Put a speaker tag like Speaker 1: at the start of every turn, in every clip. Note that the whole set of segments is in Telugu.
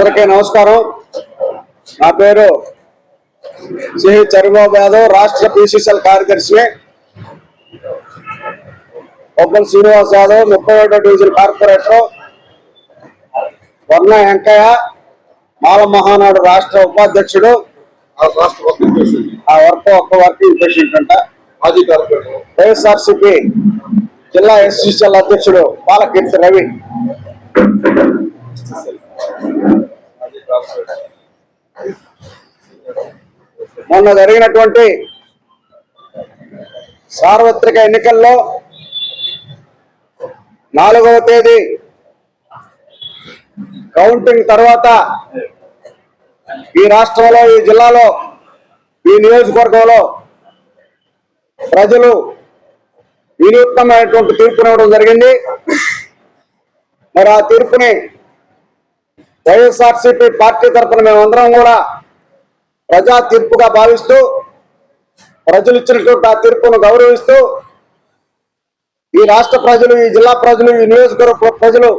Speaker 1: అందరికీ నమస్కారం. నా పేరు శ్రీ చరిబాబు యాదవ్ రాష్ట్ర పిసిసిఎల్ కార్యదర్శిని ఒప్పల్ శ్రీనివాస్ యాదవ్ ముప్పై ఒకటో డివిజన్ కార్పొరేటర్. వర్ణ వెంకయ్య మాల మహానాడు రాష్ట్ర ఉపాధ్యక్షుడు.
Speaker 2: ఆ
Speaker 1: వర్క్ ఒక్క వర్కింగ్ ప్రెసిడెంట్ అంట. వైఎస్ఆర్సిపి జిల్లా ఎస్సీసీఎల్ అధ్యక్షుడు పాలకీర్తి రవి. మొన్న జరిగినటువంటి సార్వత్రిక ఎన్నికల్లో నాలుగవ తేదీ కౌంటింగ్ తర్వాత ఈ రాష్ట్రంలో ఈ జిల్లాలో ఈ నియోజకవర్గంలో ప్రజలు వినూత్నమైనటువంటి తీర్పునివ్వడం జరిగింది. మరి ఆ తీర్పుని వైఎస్ఆర్సీపీ పార్టీ తరఫున మేమందరం కూడా ప్రజా తీర్పుగా భావిస్తూ ప్రజలు ఇచ్చినటువంటి ఆ తీర్పును గౌరవిస్తూ ఈ రాష్ట్ర ప్రజలు ఈ జిల్లా ప్రజలు ఈ నియోజకవర్గ ప్రజలు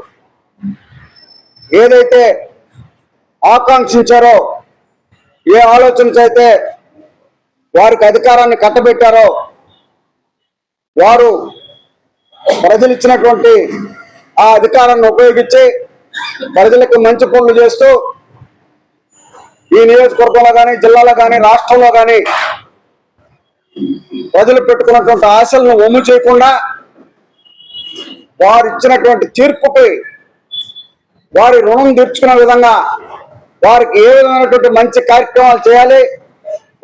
Speaker 1: ఏదైతే ఆకాంక్షించారో ఏ ఆలోచనతో వారికి అధికారాన్ని కట్టబెట్టారో వారు ప్రజలు ఇచ్చినటువంటి ఆ అధికారాన్ని ఉపయోగించి ప్రజలకు మంచి పనులు చేస్తూ ఈ నియోజకవర్గంలో కానీ జిల్లాలో కానీ రాష్ట్రంలో కానీ ప్రజలు పెట్టుకున్నటువంటి ఆశలను ఒమ్ము చేయకుండా వారు ఇచ్చినటువంటి తీర్పుకి వారి రుణం తీర్చుకునే విధంగా వారికి ఏ విధమైనటువంటి మంచి కార్యక్రమాలు చేయాలి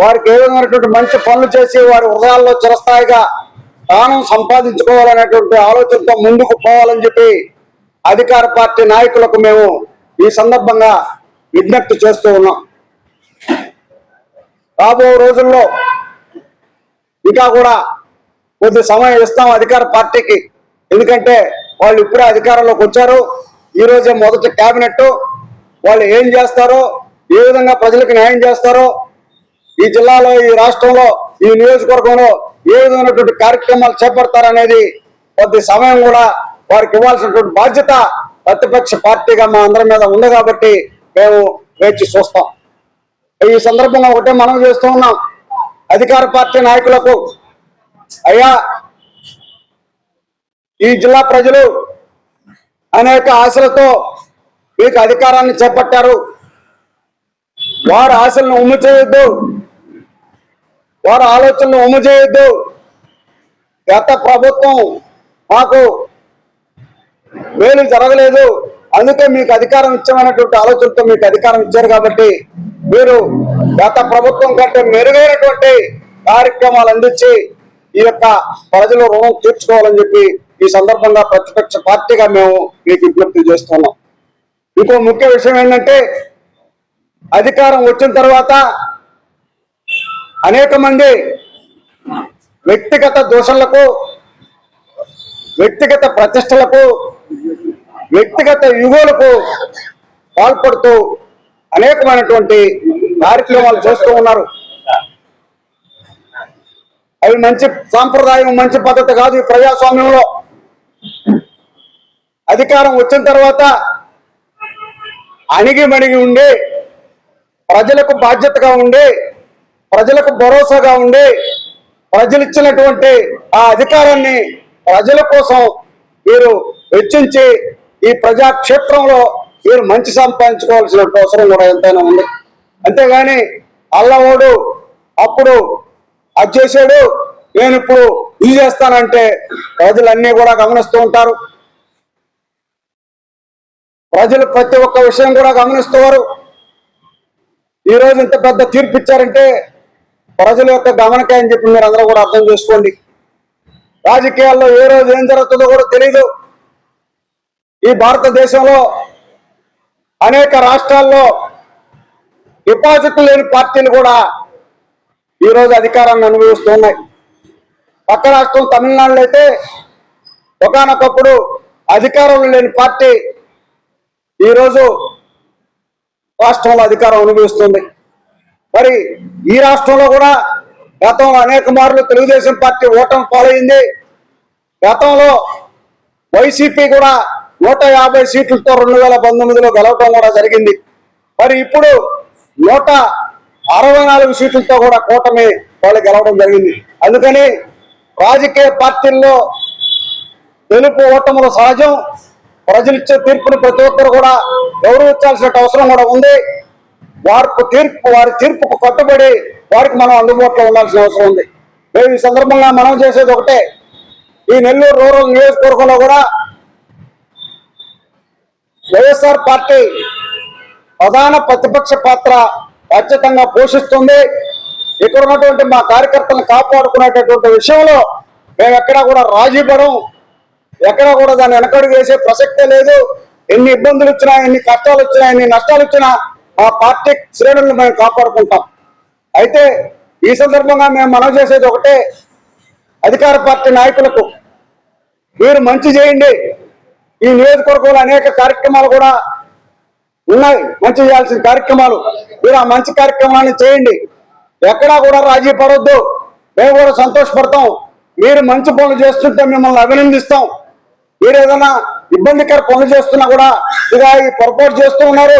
Speaker 1: వారికి ఏ విధమైనటువంటి మంచి పనులు చేసి వారి హృదయాల్లో చిరస్థాయిగా స్థానం సంపాదించుకోవాలనేటువంటి ఆలోచనతో ముందుకు పోవాలని చెప్పి అధికార పార్టీ నాయకులకు మేము ఈ సందర్భంగా విజ్ఞప్తి చేస్తూ ఉన్నాం. రాబో రోజుల్లో ఇంకా కూడా కొద్ది సమయం ఇస్తాం అధికార పార్టీకి. ఎందుకంటే వాళ్ళు ఇప్పుడే అధికారంలోకి వచ్చారు. ఈ రోజే మొదటి క్యాబినెట్. వాళ్ళు ఏం చేస్తారో ఏ విధంగా ప్రజలకు న్యాయం చేస్తారో ఈ జిల్లాలో ఈ రాష్ట్రంలో ఈ నియోజకవర్గంలో ఏ విధమైనటువంటి కార్యక్రమాలు చేపడతారనేది కొద్ది సమయం కూడా వారికి ఇవ్వాల్సినటువంటి బాధ్యత ప్రతిపక్ష పార్టీగా మా అందరి మీద ఉంది కాబట్టి మేము వేచి చూస్తాం. ఈ సందర్భంగా ఒకటే మనం చేస్తూ ఉన్నాం. అధికార పార్టీ నాయకులకు అయ్యా ఈ జిల్లా ప్రజలు అనేక ఆశలతో మీకు అధికారాన్ని చేపట్టారు. వారి ఆశలను ఉమ్ము చేయొద్దు. వారి ఆలోచనలు ఉమ్ము చేయొద్దు. గత ప్రభుత్వం మాకు మేలు జరగలేదు. అందుకే మీకు అధికారం ఇచ్చామనేటువంటి ఆలోచనతో మీకు అధికారం ఇచ్చారు కాబట్టి మీరు గత ప్రభుత్వం కంటే మెరుగైనటువంటి కార్యక్రమాలు అందించి ఈ యొక్క ప్రజల రుణం తీర్చుకోవాలని చెప్పి ఈ సందర్భంగా ప్రతిపక్ష పార్టీగా మేము మీకు విజ్ఞప్తి చేస్తున్నాం. ఇంకో ముఖ్య విషయం ఏంటంటే అధికారం వచ్చిన తర్వాత అనేక మంది వ్యక్తిగత దోషణలకు వ్యక్తిగత ప్రతిష్టలకు వ్యక్తిగత యుగోలకు పాల్పడుతూ అనేకమైనటువంటి కార్యక్రమాలు చేస్తూ ఉన్నారు. అవి మంచి సాంప్రదాయం మంచి పద్ధతి కాదు ఈ ప్రజాస్వామ్యంలో. అధికారం వచ్చిన తర్వాత అణిగి మణిగి ఉండి ప్రజలకు బాధ్యతగా ఉండి ప్రజలకు భరోసాగా ఉండి ప్రజలు ఇచ్చినటువంటి ఆ అధికారాన్ని ప్రజల కోసం మీరు వెచ్చించి ఈ ప్రజాక్షేత్రంలో మీరు మంచి సంపాదించుకోవాల్సిన అవసరం కూడా ఎంతైనా ఉంది. అంతేగాని అల్లవోడు అప్పుడు అది చేశాడు నేను ఇప్పుడు ఇది చేస్తానంటే ప్రజలన్నీ కూడా గమనిస్తూ ఉంటారు. ప్రజలు ప్రతి ఒక్క విషయం కూడా గమనిస్తున్నారు ఈ రోజు ఇంత పెద్ద తీర్పు ఇచ్చారంటే ప్రజల యొక్క గమనకే అని చెప్పి మీరు అందరూ కూడా అర్థం చేసుకోండి. రాజకీయాల్లో ఏ రోజు ఏం జరుగుతుందో కూడా తెలియదు ఈ భారతదేశంలో అనేక రాష్ట్రాల్లో డిపాజిట్లు లేని పార్టీలు కూడా ఈ రోజు అధికారాన్ని అనుభవిస్తున్నాయి. పక్క రాష్ట్రం తమిళనాడులో అయితే ఒకనొకప్పుడు అధికారంలో లేని పార్టీ ఈరోజు రాష్ట్రంలో అధికారం అనుభవిస్తుంది. మరి ఈ రాష్ట్రంలో కూడా గతంలో అనేక మార్లు తెలుగుదేశం పార్టీ ఓటమి పాలైంది. గతంలో వైసీపీ కూడా నూట యాభై సీట్లతో రెండు వేల పంతొమ్మిదిలో గెలవటం కూడా జరిగింది. మరి ఇప్పుడు నూట అరవై నాలుగు సీట్లతో కూడా కూటమి వాళ్ళు గెలవడం జరిగింది. అందుకని రాజకీయ పార్టీల్లో తెలుపు ఓటములు సహజం ప్రజలిచ్చే తీర్పును ప్రతి ఒక్కరు కూడా గౌరవించాల్సిన అవసరం కూడా ఉంది. వారికి తీర్పు వారి తీర్పుకు కట్టుబడి వారికి మనం అందుబాటులో ఉండాల్సిన అవసరం ఉంది. మేము ఈ సందర్భంగా మనం చేసేది ఒకటే. ఈ నెల్లూరు రూరల్ నియోజకవర్గంలో కూడా వైఎస్ఆర్ పార్టీ ప్రధాన ప్రతిపక్ష పాత్ర ఖచ్చితంగా పోషిస్తుంది. ఇక్కడ ఉన్నటువంటి మా కార్యకర్తలను కాపాడుకునేటటువంటి విషయంలో మేము ఎక్కడా కూడా రాజీ పడం ఎక్కడా కూడా దాన్ని వెనకడుగు వేసే ప్రసక్తే లేదు. ఎన్ని ఇబ్బందులు వచ్చినా ఎన్ని కష్టాలు వచ్చినా ఎన్ని నష్టాలు వచ్చినా మా పార్టీ శ్రేణులను మేము కాపాడుకుంటాం. అయితే ఈ సందర్భంగా మేము మనం చేసేది ఒకటే. అధికార పార్టీ నాయకులకు మీరు మంచి చేయండి. ఈ నియోజకవర్గంలో అనేక కార్యక్రమాలు కూడా ఉన్నాయి. మంచి చేయాల్సిన కార్యక్రమాలు. మీరు ఆ మంచి కార్యక్రమాన్ని చేయండి. ఎక్కడా కూడా రాజీ పడవద్దు మేము కూడా సంతోషపడతాం. మీరు మంచి పనులు చేస్తుంటే మిమ్మల్ని అభినందిస్తాం. మీరు ఏదైనా ఇబ్బందికర పనులు చేస్తున్నా కూడా ఇలా ఈ పొరపాటు చేస్తూ ఉన్నారు.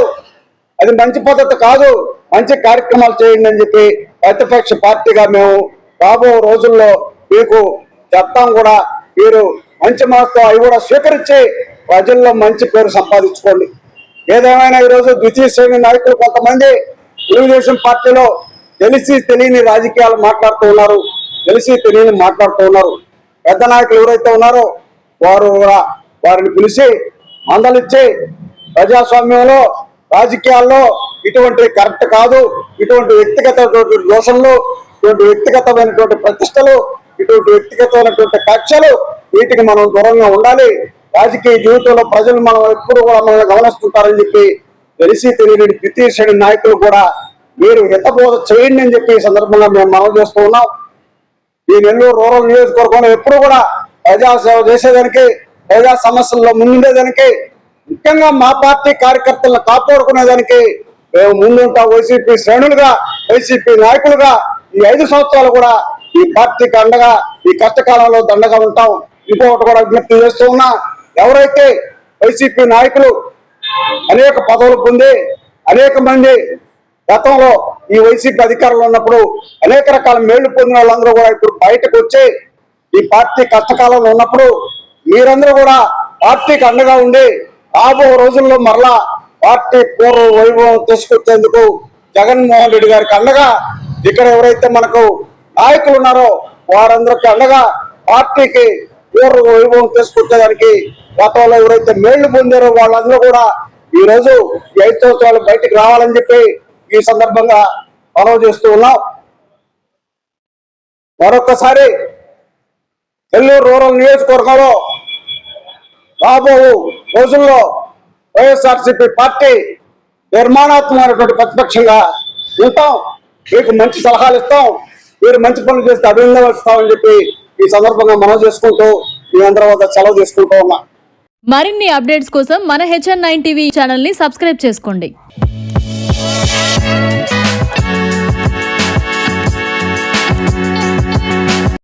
Speaker 1: అది మంచి పద్ధతి కాదు. మంచి కార్యక్రమాలు చేయండి అని చెప్పి ప్రతిపక్ష పార్టీగా మేము రాబో రోజుల్లో మీకు చెప్తాం కూడా. మీరు మంచి మనసుతో అవి కూడా స్వీకరించి ప్రజల్లో మంచి పేరు సంపాదించుకోండి. ఏదేమైనా ఈరోజు ద్వితీయ శ్రేణి నాయకులు కొంతమంది తెలుగుదేశం పార్టీలో తెలిసి తెలియని రాజకీయాలు మాట్లాడుతూ ఉన్నారు. తెలిసి తెలియని మాట్లాడుతూ ఉన్నారు. పెద్ద నాయకులు ఎవరైతే ఉన్నారో వారు వారిని పిలిచి మందలిచ్చి ప్రజాస్వామ్యంలో రాజకీయాల్లో ఇటువంటి కరెక్ట్ కాదు. ఇటువంటి వ్యక్తిగత దోషంలో ఇటువంటి వ్యక్తిగతమైనటువంటి ప్రతిష్టలు ఇటువంటి వ్యక్తిగతమైనటువంటి కక్షలు వీటికి మనం దూరంగా ఉండాలి. రాజకీయ జీవితంలో ప్రజలు మనం ఎప్పుడు కూడా మనల్ని గమనిస్తుంటారని చెప్పి తెలిసి తెలియని ద్వితీయ నాయకులు కూడా మీరు హితబోధ చేయండి అని చెప్పి ఈ సందర్భంగా మేము మనం చేస్తూ ఉన్నాం. ఈ నెల్లూరు రూరల్ నియోజకవర్గంలో ఎప్పుడు కూడా ప్రజా సేవ చేసేదానికి ప్రజా సమస్యల్లో ముందుండేదానికి ముఖ్యంగా మా పార్టీ కార్యకర్తలను కాపాడుకునేదానికి మేము ముందుంటాం. వైసీపీ శ్రేణులుగా వైసీపీ నాయకులుగా ఈ ఐదు సంవత్సరాలు కూడా ఈ పార్టీకి అండగా ఈ కష్టకాలంలో దండగా ఉంటాం. ఇంకొకటి కూడా విజ్ఞప్తి చేస్తూ ఉన్నా ఎవరైతే వైసీపీ నాయకులు అనేక పదవులు పొంది అనేక మంది గతంలో ఈ వైసీపీ అధికారంలో ఉన్నప్పుడు అనేక రకాల మేళ్ళు పొందిన వాళ్ళందరూ కూడా ఇప్పుడు బయటకు వచ్చి ఈ పార్టీ కష్టకాలంలో ఉన్నప్పుడు మీరందరూ కూడా పార్టీకి అండగా ఉండి రాబో రోజుల్లో మరలా పార్టీ పూర్వ వైభవం తీసుకొచ్చేందుకు జగన్మోహన్ రెడ్డి గారికి అండగా ఇక్కడ ఎవరైతే మనకు నాయకులు ఉన్నారో వారందరికీ అండగా పార్టీకి పూర్వ వైభవం తీసుకొచ్చేదానికి గతంలో ఎవరైతే మేళ్ళు పొందారో వాళ్ళందరూ కూడా ఈ రోజు ఈ ఐదు బయటికి రావాలని చెప్పి ఈ సందర్భంగా మనవి చేస్తూ ఉన్నాం. మరొకసారి నెల్లూరు రూరల్ నియోజకవర్గంలో రాబో రోజుల్లో వైఎస్ఆర్సిపి పార్టీ నిర్మాణాత్మకమైనటువంటి ప్రతిపక్షంగా ఉంటాం. మీకు మంచి సలహాలు ఇస్తాం. మీరు మంచి పనులు చేస్తే అభినందనలు చెప్పి ఈ సందర్భంగా మనం చేసుకుంటూ మీ అందరి వద్ద సెలవు చేసుకుంటూ ఉన్నా.
Speaker 3: మరిన్ని అప్డేట్స్ కోసం మన హెచ్ఎన్ నైన్ టీవీ ఛానల్ని సబ్స్క్రైబ్ చేసుకోండి.